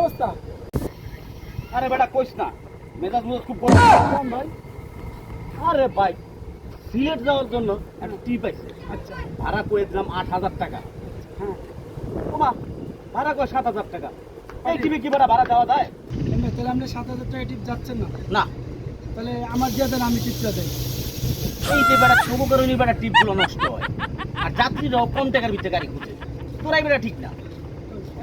অবস্থা? আরে বেটা কইস না। মেজাজ মেজাজ খুব গরম। ভাই? আরে ভাই সিলেট যাওয়ার জন্য একটা টিপ আছে। আচ্ছা। ভাড়া কয়ে দিলাম আট হাজার টাকা। হ্যাঁ। ওমা ভাড়া কয় সাত হাজার টাকা। এই টিপে কি ভাড়া ভাড়া দেওয়া যায়? তাহলে আপনি সাত হাজার টাকা টিপ যাচ্ছেন না? না। তাহলে আমার যে দেন আমি টিপটা দেন এই যে বেড়া শুভকরণী বেড়া টিপগুলো নষ্ট হয়। আর যাত্রীরাও কম টাকার ভিতরে গাড়ি খুঁজে। তোরাই বেড়া ঠিক না।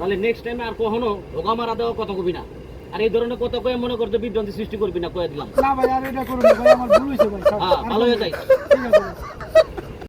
তাহলে নেক্সট টাইম আর কখনো হোগা মারা দেওয়া কথা কবি না। আর এই ধরনের কথা কয়ে মনে করতে বিভ্রান্তি সৃষ্টি করবি না কয়ে দিলাম। না ভাই আর এটা করুন ভাই আমার ভুল হয়েছে ভাই হ্যাঁ ভালো হয়ে যায়।